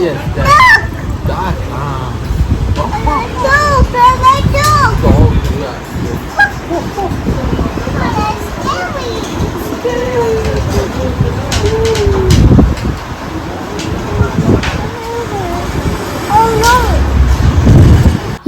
yes,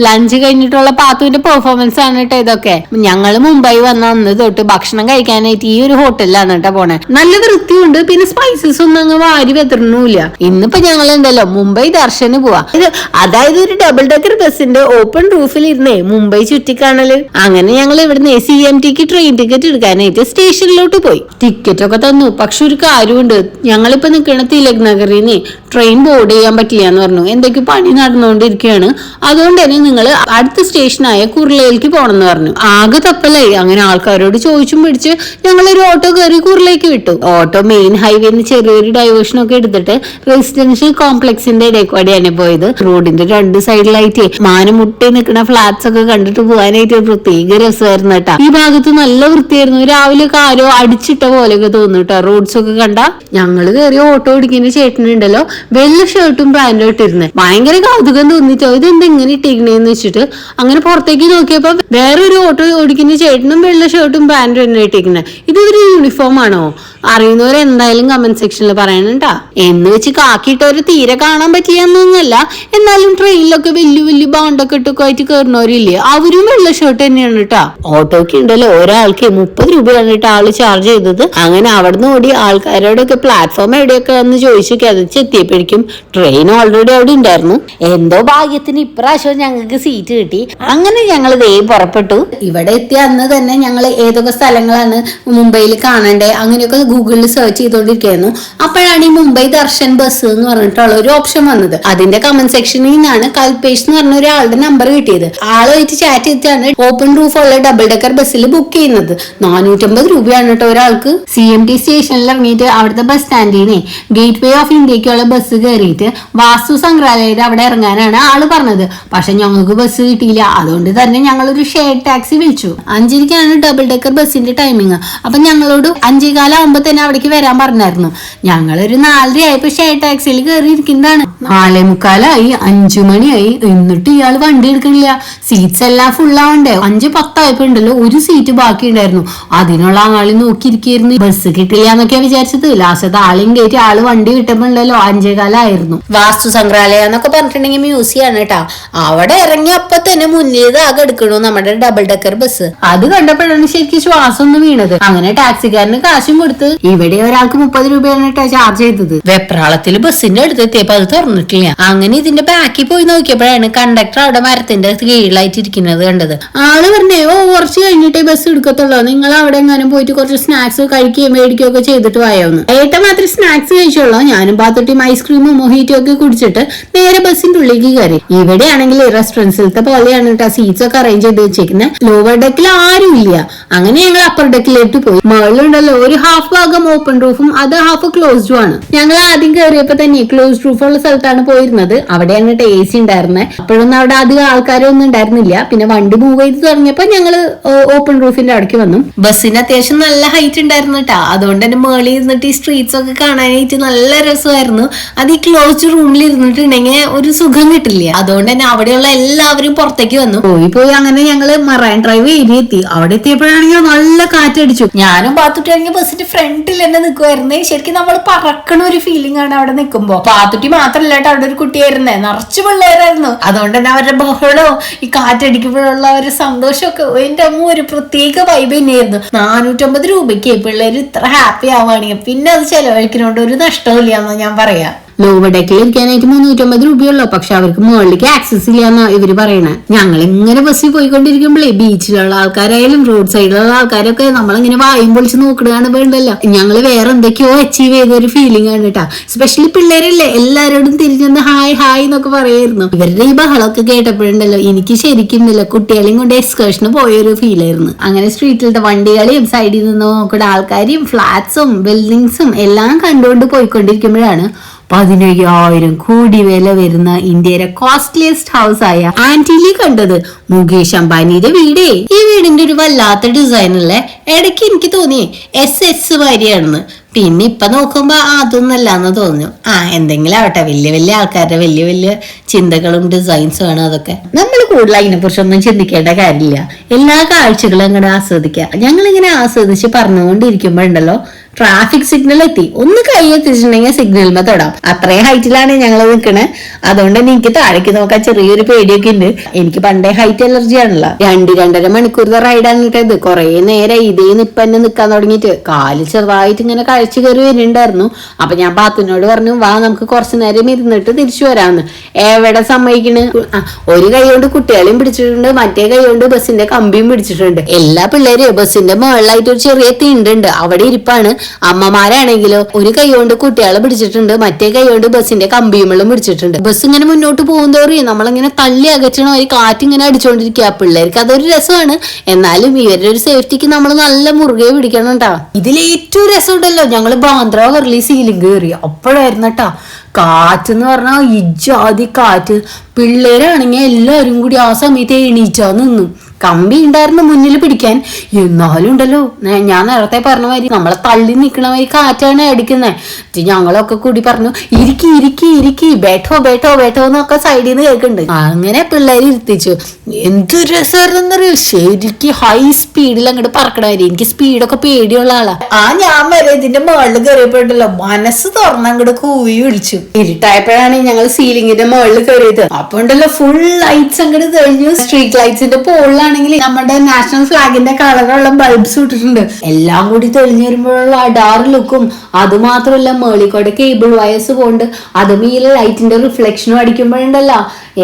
lunch കഴിഞ്ഞിട്ടുള്ള പാത്തുവിന്റെ performance ആണ് കേട്ടോ ഇതൊക്കെ. ഞങ്ങൾ മുംബൈ വന്ന അന്ന് തൊട്ട് ഭക്ഷണം കഴിക്കാനായിട്ട് ഈ ഒരു ഹോട്ടലിലാണ് കേട്ടോ പോണേ. നല്ല വൃത്തിയുണ്ട് പിന്നെ സ്പൈസസ് ഒന്നും അങ്ങ് വാരി വെത്തണമില്ല ഇന്നിപ്പോ ഞങ്ങൾ എന്തല്ലോ മുംബൈ ദർശന് പോവാ. ഇത് അതായത് ഒരു ഡബിൾ ഡെക്കർ ബസ്സിന്റെ ഓപ്പൺ റൂഫിൽ ഇരുന്നേ മുംബൈ ചുറ്റിക്കാണൽ. അങ്ങനെ ഞങ്ങൾ ഇവിടുന്ന് സി എം ടിക്ക് ട്രെയിൻ ടിക്കറ്റ് എടുക്കാനായിട്ട് സ്റ്റേഷനിലോട്ട് പോയി. ടിക്കറ്റ് ഒക്കെ തന്നു. പക്ഷെ ഒരു കാര്യമുണ്ട്. ഞങ്ങളിപ്പോ നിൽക്കണ തിലക് നഗറിൽ ട്രെയിൻ ബോർഡ് ചെയ്യാൻ പറ്റില്ല എന്ന് പറഞ്ഞു. എന്തൊക്കെ പണി നടന്നുകൊണ്ടിരിക്കുകയാണ്. അതുകൊണ്ട് തന്നെ നിങ്ങൾ അടുത്ത സ്റ്റേഷനായ കുർലയിലേക്ക് പോകണം എന്ന് പറഞ്ഞു. ആകെ തപ്പലായി. അങ്ങനെ ആൾക്കാരോട് ചോദിച്ചും പിടിച്ച് ഞങ്ങൾ ഒരു ഓട്ടോ കയറി കുർലയിലേക്ക് വിട്ടു. ഓട്ടോ മെയിൻ ഹൈവേന്ന് ചെറിയൊരു ഡൈവേഷൻ ഒക്കെ എടുത്തിട്ട് റെസിഡൻഷ്യൽ കോംപ്ലക്സിന്റെ ഇടയ്ക്കൂടെയാണ് പോയത്. റോഡിന്റെ രണ്ട് സൈഡിലായിട്ട് മാനമുട്ടി നിൽക്കുന്ന ഫ്ലാറ്റ്സ് ഒക്കെ കണ്ടിട്ട് പോകാനായിട്ട് പ്രത്യേക രസമായിരുന്നു കേട്ടാ. ഈ ഭാഗത്ത് നല്ല വൃത്തിയായിരുന്നു. രാവിലെ ഒക്കെ ആരോ അടിച്ചിട്ട പോലെയൊക്കെ തോന്നുന്നു കേട്ടോ. റോഡ്സ് ഒക്കെ കണ്ട. ഞങ്ങൾ കയറി ഓട്ടോ ഓടിക്കുന്ന ചേട്ടനുണ്ടല്ലോ. വെള്ള ഷർട്ടും പാന്റും ഇട്ടിരുന്നത് ഭയങ്കര കൗതുകം തോന്നിട്ടോ? ഇത് എന്തെങ്ങനെ ഇങ്ങനെ ഇട്ടിരിക്കണേന്ന് വെച്ചിട്ട് അങ്ങനെ പുറത്തേക്ക് നോക്കിയപ്പോ വേറൊരു ഓട്ടോ ഓടിക്കുന്ന ചേട്ടനും വെള്ള ഷർട്ടും പാന്റും തന്നെ ഇട്ടിരിക്കുന്നത് ഇത് ഒരു യൂണിഫോം ആണോ? അറിയുന്നവർ എന്തായാലും കമന്റ് സെക്ഷനിൽ പറയണട്ടാ എന്ന് വെച്ച് കാക്കിയിട്ടവര് തീരെ കാണാൻ പറ്റിയെന്നൊന്നുമല്ല എന്നാലും ട്രെയിനിലൊക്കെ വലിയ വലിയ ബാണ്ടൊക്കെ ഇട്ടൊക്കെ ആയിട്ട് കയറുന്നവരില്ലേ അവരും വെള്ള ഷർട്ട് തന്നെയാണ് കേട്ടാ ഓട്ടോക്ക് ഉണ്ടല്ലോ. ഒരാൾക്ക് മുപ്പത് രൂപയാണ് കേട്ടോ ആൾ ചാർജ് ചെയ്തത്. അങ്ങനെ അവിടുന്ന് ഓടി ആൾക്കാരോടൊക്കെ പ്ലാറ്റ്ഫോം എവിടെയൊക്കെ വന്ന് ചോദിച്ചു കിതച്ചെത്തിയപ്പോഴേക്കും ട്രെയിൻ ഓൾറെഡി അവിടെ ഉണ്ടായിരുന്നു. എന്തോ ഭാഗ്യത്തിന് ഇപ്രാവശ്യം ഞങ്ങൾക്ക് സീറ്റ് കിട്ടി. അങ്ങനെ ഞങ്ങൾ ദേ പുറപ്പെട്ടു. ഇവിടെ എത്തിയ അന്ന് തന്നെ ഞങ്ങൾ ഏതൊക്കെ സ്ഥലങ്ങളാണ് മുംബൈയിൽ കാണണ്ടേ? അങ്ങനെയൊക്കെ ഗൂഗിളിൽ സെർച്ച് ചെയ്തോണ്ടിരിക്കുന്നു അപ്പോഴാണ് ഈ മുംബൈ ദർശൻ ബസ് എന്ന് പറഞ്ഞിട്ടുള്ള ഒരു ഓപ്ഷൻ വന്നത്. അതിന്റെ കമന്റ് സെക്ഷനിൽ നിന്നാണ് കൽപേഷ് എന്ന് പറഞ്ഞ ഒരാളുടെ നമ്പർ കിട്ടിയത്. ആളുമായിട്ട് ചാറ്റ് ചെയ്തിട്ടാണ് ഓപ്പൺ റൂഫ് ഉള്ള ഡബിൾ ഡെക്കർ ബസ്സിൽ ബുക്ക് ചെയ്യുന്നത്. നാനൂറ്റമ്പത് രൂപയാണ് കേട്ടോ ഒരാൾക്ക് സി എം ടി സ്റ്റേഷനിൽ ഇറങ്ങിയിട്ട് അവിടുത്തെ ബസ് സ്റ്റാൻഡിനെ ഗേറ്റ് വേ ഓഫ് ഇന്ത്യക്കുള്ള ബസ് കയറിയിട്ട് വാസ്തു സംഗ്രഹാലയയുടെ അവിടെ ഇറങ്ങാനാണ് ആൾ പറഞ്ഞത്. പക്ഷെ ഞങ്ങൾക്ക് ബസ് കിട്ടിയില്ല. അതുകൊണ്ട് തന്നെ ഞങ്ങൾ ഒരു ഷെയർ ടാക്സി വിളിച്ചു. അഞ്ചരിക്കാണ് ഡബിൾ ഡെക്കർ ബസ്സിന്റെ ടൈമിങ് അപ്പൊ ഞങ്ങളോട് അഞ്ചേകാലം ആകുമ്പോ തന്നെ അവിടേക്ക് വരാൻ പറഞ്ഞായിരുന്നു. ഞങ്ങളൊരു നാലര ആയപ്പോ ഷെയർ ടാക്സിയിൽ കയറി ഇരിക്കുന്നതാണ് നാലേ മുക്കാലായി അഞ്ചു മണിയായി എന്നിട്ട് ഇയാൾ വണ്ടി എടുക്കണില്ല. സീറ്റ്സ് എല്ലാം ഫുള്ളാവണ്ടേ അഞ്ച് പത്തായപ്പോ ഉണ്ടല്ലോ ഒരു സീറ്റ് ബാക്കി ഉണ്ടായിരുന്നു. അതിനുള്ള ആളി നോക്കിയിരിക്കായിരുന്നു ബസ് കിട്ടില്ല എന്നൊക്കെയാ വിചാരിച്ചത്. ലാസ്റ്റ് ആളെയും കയറ്റി ആൾ വണ്ടി കിട്ടുമ്പോ ഉണ്ടല്ലോ അഞ്ചേകാലായിരുന്നു. വാസ്തു സംഗ്രഹാലയം എന്നൊക്കെ പറഞ്ഞിട്ടുണ്ടെങ്കിൽ മ്യൂസിയം ആണ് കേട്ടാ അവിടെ ഇറങ്ങി അപ്പൊ തന്നെ മുന്നിൽ ആകെ എടുക്കണു നമ്മുടെ ഡബിൾ ഡെക്കർ ബസ് അത് കണ്ടപ്പോഴാണ് ശരിക്കും ശ്വാസം ഒന്ന് വീണത്. അങ്ങനെ ടാക്സിക്കാരന് കാശും കൊടുത്ത് ഇവിടെ ഒരാൾക്ക് മുപ്പത് രൂപയാണ് ചാർജ് ചെയ്തത്. വെപ്രാളത്തിൽ ബസ്സിന്റെ അടുത്ത് എത്തിയപ്പോ അത് തുറന്നിട്ടില്ല അങ്ങനെ ഇതിന്റെ ബാക്കിൽ പോയി നോക്കിയപ്പോഴാണ് കണ്ടക്ടർ അവിടെ മരത്തിന്റെ കീഴിലായിട്ട് കണ്ടത്. ആൾ പറഞ്ഞേ ഓ കുറച്ച് കഴിഞ്ഞിട്ടേ ബസ് എടുക്കത്തുള്ളൂ. നിങ്ങൾ അവിടെ എങ്ങാനും പോയിട്ട് കുറച്ച് സ്നാക്സ് കഴിക്കുകയും മേടിക്കുകയും ഒക്കെ ചെയ്തിട്ട് വായോന്ന്. ഏട്ട മാത്രം സ്നാക്സ് കഴിച്ചോളൂ ഞാനും പാത്തൊട്ടിയും ഐസ്ക്രീമും മൊഹീറ്റോ ഒക്കെ കുടിച്ചിട്ട് നേരെ ബസ്സിന്റെ ഉള്ളിലേക്ക് കയറി. ഇവിടെയാണെങ്കിൽ റെസ്റ്റോറൻസിലത്തെ പോലെയാണ് കേട്ടോ സീറ്റ്സ് ഒക്കെ അറേഞ്ച് ചെയ്ത് വെച്ചേക്കുന്നത് ലോവർ ഡെക്കിൽ ആരും ഇല്ല. അങ്ങനെ ഞങ്ങൾ അപ്പർ ഡെക്കിലേക്ക് പോയി. മുകളിലുണ്ടല്ലോ ഒരു ഹാഫ് ഭാഗം ഓപ്പൺ റൂഫും അത് ഹാഫ് ക്ലോസ്ഡും ആണ്. ഞങ്ങൾ ആദ്യം കയറിയപ്പോ തന്നെ ക്ലോസ്ഡ് റൂഫുള്ള ഉള്ള സ്ഥലത്താണ് പോയിരുന്നത്. അവിടെ കേട്ടോ എ സി ഉണ്ടായിരുന്നത് അപ്പോഴൊന്നും അവിടെ അധികം ആൾക്കാരൊന്നും ഉണ്ടായിരുന്നില്ല. പിന്നെ വണ്ടി മൂവ് ചെയ്ത് തുടങ്ങിയപ്പോ ഞങ്ങൾ ഓപ്പൺ റൂഫിന്റെ അവിടേക്ക് വന്നു. ബസ്സിന് അത്യാവശ്യം നല്ല ഹൈറ്റ് ഉണ്ടായിരുന്നു കേട്ടോ അതുകൊണ്ട് തന്നെ മേളിൽ ഇരുന്നിട്ട് ഈ സ്ട്രീറ്റ്സ് ഒക്കെ കാണാനായിട്ട് നല്ല രസമായിരുന്നു. അത് ഈ ക്ലോസ്ഡ് റൂമിൽ ഇരുന്നിട്ടുണ്ടെങ്കിൽ ഒരു സുഖം കിട്ടില്ല. അതുകൊണ്ട് തന്നെ അവിടെയുള്ള എല്ലാവരും പുറത്തേക്ക് വന്നു. പോയി പോയി അങ്ങനെ ഞങ്ങൾ മറൈൻ ഡ്രൈവ് ഏരിയ എത്തി. അവിടെ എത്തിയപ്പോഴാണെങ്കിൽ നല്ല കാറ്റടിച്ചു. ഞാനും പാത്തുട്ടിയാണെങ്കിൽ ബസ്സിന്റെ ഫ്രണ്ടിൽ തന്നെ നിൽക്കുമായിരുന്നേ ശരിക്കും നമ്മൾ പറക്കണ ഒരു ഫീലിംഗ് ആണ് അവിടെ നിൽക്കുമ്പോ പാത്തുട്ടി മാത്രല്ല കേട്ടോ അവിടെ ഒരു കുട്ടിയായിരുന്നേ. നിറച്ച് പിള്ളേരായിരുന്നു. അതുകൊണ്ട് തന്നെ അവരുടെ ബഹളവും ഈ കാറ്റടിക്കുമ്പോഴുള്ള ഒരു സന്തോഷമൊക്കെ എന്റെ അമ്മ ഒരു പ്രത്യേക വൈബ് തന്നെയായിരുന്നു. നാനൂറ്റമ്പത് രൂപയ്ക്ക് പിള്ളേർ ഇത്ര ഹാപ്പി ആവുകയാണെങ്കിൽ പിന്നെ അത് ചെലവഴിക്കുന്നതുകൊണ്ട് ഒരു നഷ്ടമില്ല എന്ന് ഞാൻ പറയാം. ലോവർ ഡെക്കിൽ ഇരിക്കാനായിട്ട് മുന്നൂറ്റമ്പത് രൂപയുള്ളൂ. പക്ഷെ അവർക്ക് മുകളിലേക്ക് ആക്സസ് ഇല്ല എന്നാ ഇവർ പറയണേ. ഞങ്ങൾ ഇങ്ങനെ ബസ്സിൽ പോയിക്കൊണ്ടിരിക്കുമ്പോഴേ ബീച്ചിലുള്ള ആൾക്കാരായാലും റോഡ് സൈഡിലുള്ള ആൾക്കാരൊക്കെ നമ്മളിങ്ങനെ വായും പൊളിച്ച് നോക്കണതാണ് വേണ്ടല്ലോ. ഞങ്ങൾ വേറെ എന്തൊക്കെയോ അച്ചീവ് ചെയ്ത ഒരു ഫീലിംഗ് ആണ് കേട്ടാ സ്പെഷ്യലി പിള്ളേരല്ലേ എല്ലാരോടും തിരിഞ്ഞെന്ന് ഹായ് ഹായ് എന്നൊക്കെ പറയായിരുന്നു. ഇവരുടെ ഈ ബഹളമൊക്കെ കേട്ടപ്പോഴുണ്ടല്ലോ എനിക്ക് ശരിക്കും ഇല്ല. കുട്ടികളെയും കൊണ്ട് എക്സ്കർഷന് പോയൊരു ഫീൽ ആയിരുന്നു. അങ്ങനെ സ്ട്രീറ്റിലത്തെ വണ്ടികളെയും സൈഡിൽ നിന്ന് നോക്കുന്ന ആൾക്കാരെയും ഫ്ലാറ്റ്സും ബിൽഡിങ്സും എല്ലാം കണ്ടുകൊണ്ട് പോയിക്കൊണ്ടിരിക്കുമ്പോഴാണ് പതിനയ്യായിരം കോടി വില വരുന്ന ഇന്ത്യയിലെ കോസ്റ്റ്ലിയസ്റ്റ് ഹൗസ് ആയ ആന്റിലി കണ്ടത് മുകേഷ് അംബാനിയുടെ വീടേ. ഈ വീടിന്റെ ഒരു വല്ലാത്ത ഡിസൈൻ അല്ലേ? ഇടയ്ക്ക് എനിക്ക് തോന്നി എസ് എസ് മാതിരിയാണെന്ന് പിന്നെ ഇപ്പൊ നോക്കുമ്പോ അതൊന്നല്ല എന്ന് തോന്നുന്നു. ആ എന്തെങ്കിലും ആവട്ടെ. വലിയ വലിയ ആൾക്കാരുടെ വലിയ വലിയ ചിന്തകളും ഡിസൈൻസും ആണ് അതൊക്കെ. നമ്മൾ കൂടുതൽ അതിനെ കുറിച്ചൊന്നും ചിന്തിക്കേണ്ട കാര്യമില്ല. എല്ലാ കാഴ്ചകളും അങ്ങനെ ആസ്വദിക്കുക ഞങ്ങൾ ഇങ്ങനെ ആസ്വദിച്ച് പറഞ്ഞുകൊണ്ടിരിക്കുമ്പോഴുണ്ടല്ലോ ട്രാഫിക് സിഗ്നൽ എത്തി. ഒന്ന് കൈ എത്തിച്ചിട്ടുണ്ടെങ്കിൽ സിഗ്നലിമ തൊടാം. അത്രയും ഹൈറ്റിലാണ് ഞങ്ങൾ നിൽക്കണേ അതുകൊണ്ട് തന്നെ എനിക്ക് താഴേക്ക് നോക്കാൻ ചെറിയൊരു പേടിയൊക്കെ ഉണ്ട് എനിക്ക് പണ്ടേ ഹൈറ്റ് അലർജി ആണല്ലോ. രണ്ട് രണ്ടര മണിക്കൂറത്തെ റൈഡാണ് കിട്ടിയത് കുറെ നേരം ഇതേ നിപ്പന്നെ നിൽക്കാൻ തുടങ്ങിയിട്ട്. കാൽ ചെറുതായിട്ട് ഇങ്ങനെ കഴിച്ചു കയറി വരുന്നുണ്ടായിരുന്നു. അപ്പൊ ഞാൻ പാത്തുനോട് പറഞ്ഞു വാ നമുക്ക് കുറച്ചു നേരം ഇരുന്നിട്ട് തിരിച്ചു വരാന്ന്. എവിടെ സമ്മതിക്കണ്? ഒരു കൈ കൊണ്ട് കുട്ടികളെയും പിടിച്ചിട്ടുണ്ട്. മറ്റേ കൈ കൊണ്ട് ബസ്സിന്റെ കമ്പിയും പിടിച്ചിട്ടുണ്ട്. എല്ലാ പിള്ളേരും ബസ്സിന്റെ മുകളിലായിട്ട് ഒരു ചെറിയ തീണ്ടുണ്ട് അവിടെ ഇരിപ്പാണ്. അമ്മമാരാണെങ്കിലോ ഒരു കൈ കൊണ്ട് കുട്ടികളെ പിടിച്ചിട്ടുണ്ട് മറ്റേ കൈ കൊണ്ട് ബസ്സിന്റെ കമ്പിയുമെല്ലാം പിടിച്ചിട്ടുണ്ട്. ബസ് ഇങ്ങനെ മുന്നോട്ട് പോകുന്തോറും നമ്മളിങ്ങനെ തള്ളി അകറ്റണ ഒരു കാറ്റ് ഇങ്ങനെ അടിച്ചോണ്ടിരിക്കുക പിള്ളേർക്ക് അതൊരു രസമാണ്. എന്നാലും ഇവരുടെ ഒരു സേഫ്റ്റിക്ക് നമ്മൾ നല്ല മുറുകെ പിടിക്കണം കേട്ടാ. ഇതിൽ ഏറ്റവും രസമുണ്ടല്ലോ ഞങ്ങൾ ബാന്ദ്ര വർലി സീലിംഗ് കയറി അപ്പോഴായിരുന്നു കേട്ടാ. കാറ്റ് എന്ന് പറഞ്ഞാൽ ഇജാതി കാറ്റ്. പിള്ളേരാണെങ്കിൽ എല്ലാവരും കൂടി ആ സമയത്ത് എണീറ്റാ നിന്നു. കമ്പി ഉണ്ടായിരുന്നു മുന്നിൽ പിടിക്കാൻ. എന്നാലും ഉണ്ടല്ലോ. ഞാൻ നേരത്തെ പറഞ്ഞ മാതിരി നമ്മളെ തള്ളി നിൽക്കണ മാതിരി കാറ്റാണ് അടിക്കുന്നത് ഞങ്ങളൊക്കെ കൂടി പറഞ്ഞു ഇരിക്കി ഇരിക്കി ഇരിക്കി. ബേട്ടോ ബേട്ടോ ബേട്ടോ എന്നൊക്കെ സൈഡിൽ നിന്ന് കേൾക്കുന്നുണ്ട് അങ്ങനെ പിള്ളേർ ഇരുത്തിച്ചു. എന്ത് രസമായിരുന്നറിയോ? ശരിക്ക് ഹൈ സ്പീഡിൽ അങ്ങോട്ട് പറക്കണ മാതിരി. എനിക്ക് സ്പീഡൊക്കെ പേടിയുള്ള ആളാ. ആ ഞാൻ വരെ ഇതിന്റെ മുകളിൽ കയറിയപ്പോഴല്ലോ മനസ്സ് തുറന്ന് അങ്ങോട്ട് കൂവി വിളിച്ചു. ഇരുട്ടായപ്പോഴാണ് ഞങ്ങൾ സീലിംഗിന്റെ മുകളിൽ കയറിയത് അപ്പൊ ഉണ്ടല്ലോ ഫുൾ ലൈറ്റ്സ് അങ്ങോട്ട് തെളിഞ്ഞു. സ്ട്രീറ്റ് ലൈറ്റ്സിന്റെ പോളിലാണെങ്കിൽ നമ്മുടെ നാഷണൽ ഫ്ലാഗിന്റെ കളറുള്ള ബൾബ്സ് ഇട്ടിട്ടുണ്ട്. എല്ലാം കൂടി തെളിഞ്ഞു വരുമ്പോഴുള്ള ആ ഡാർക്ക് ലുക്കും അതുമാത്രമല്ല മേളിക്കോടെ കേബിൾ വയസ്സ് പോണ്ട്. അതും ഈ ലൈറ്റിന്റെ റിഫ്ലക്ഷനും അടിക്കുമ്പോഴുണ്ടല്ലോ.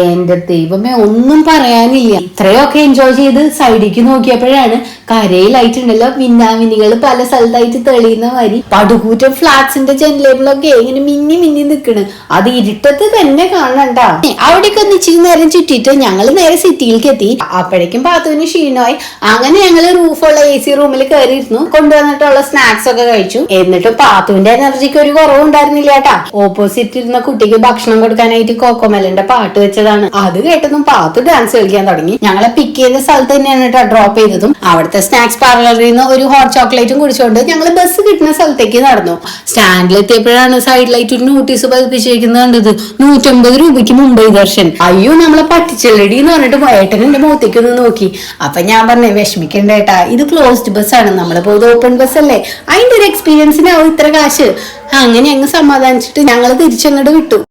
എന്റെ ദൈവമേ ഒന്നും പറയാനില്ല. ഇത്രയൊക്കെ എൻജോയ് ചെയ്ത് സൈഡിലേക്ക് നോക്കിയപ്പോഴാണ് കരയിൽ ലൈറ്റ് ഉണ്ടല്ലോ. മിന്നാമിനികൾ പല സ്ഥലത്തായിട്ട് തെളിയുന്ന മാതിരി. പടുകൂറ്റം ഫ്ലാറ്റ്സിന്റെ ജനലേബിളൊക്കെ ഇങ്ങനെ മിന്നി മിന്നി നിൽക്കണ് അത് ഇരുട്ടത്ത് തന്നെ കാണണ്ട അവിടേക്ക് ഒന്നിച്ചിരി നേരം ചുറ്റിയിട്ട് ഞങ്ങൾ നേരെ സിറ്റിയിലേക്ക് എത്തി. അപ്പോഴേക്കും പാത്തുവിന് ക്ഷീണമായി. അങ്ങനെ ഞങ്ങൾ റൂഫുള്ള എ സി റൂമിൽ കയറിയിരുന്നു കൊണ്ടുവന്നിട്ടുള്ള സ്നാക്സ് ഒക്കെ കഴിച്ചു. എന്നിട്ടും പാത്തുവിന്റെ എനർജിക്ക് ഒരു കുറവുണ്ടായിരുന്നില്ല കേട്ടാ ഓപ്പോസിറ്റ് ഇരുന്ന കുട്ടിക്ക് ഭക്ഷണം കൊടുക്കാനായിട്ട് കോക്കോമലന്റെ പാട്ട് വെച്ചതാണ്. അത് കേട്ടതും പാത്തു ഡാൻസ് കളിക്കാൻ തുടങ്ങി. ഞങ്ങളെ പിക്ക് ചെയ്ത സ്ഥലത്ത് തന്നെയാണ് കേട്ടോ ഡ്രോപ്പ് ചെയ്തതും. അവിടുത്തെ സ്നാക്സ് പാർലറിൽ നിന്ന് ഒരു ഹോട്ട് ചോക്ലേറ്റും കുടിച്ചുകൊണ്ട് ഞങ്ങൾ ബസ് കിട്ടുന്ന സ്ഥലത്തേക്ക് നടന്നു. സ്റ്റാൻഡിൽ എത്തിയപ്പോഴാണ് സൈഡ് ലൈറ്റ് ഒരു നോട്ടീസ് പതിപ്പിച്ചിരിക്കുന്നത് കണ്ടത്. നൂറ്റമ്പത് രൂപയ്ക്ക് മുംബൈ ദർശൻ. അയ്യോ നമ്മളെ പട്ടിച്ചെല്ലടി എന്ന് പറഞ്ഞിട്ട് ഏട്ടൻ എന്റെ ഒന്ന് നോക്കി. അപ്പൊ ഞാൻ പറഞ്ഞേ വിഷമിക്കണ്ട ഏട്ടാ. ഇത് ക്ലോസ്ഡ് ബസ്സാണ് നമ്മൾ പോയത് ഓപ്പൺ ബസ് അല്ലേ? അതിന്റെ ഒരു എക്സ്പീരിയൻസിനാവും ഇത്ര കാശ്. അങ്ങനെ അങ്ങ് സമാധാനിച്ചിട്ട് ഞങ്ങൾ തിരിച്ചങ്ങോട്ട് വിട്ടു.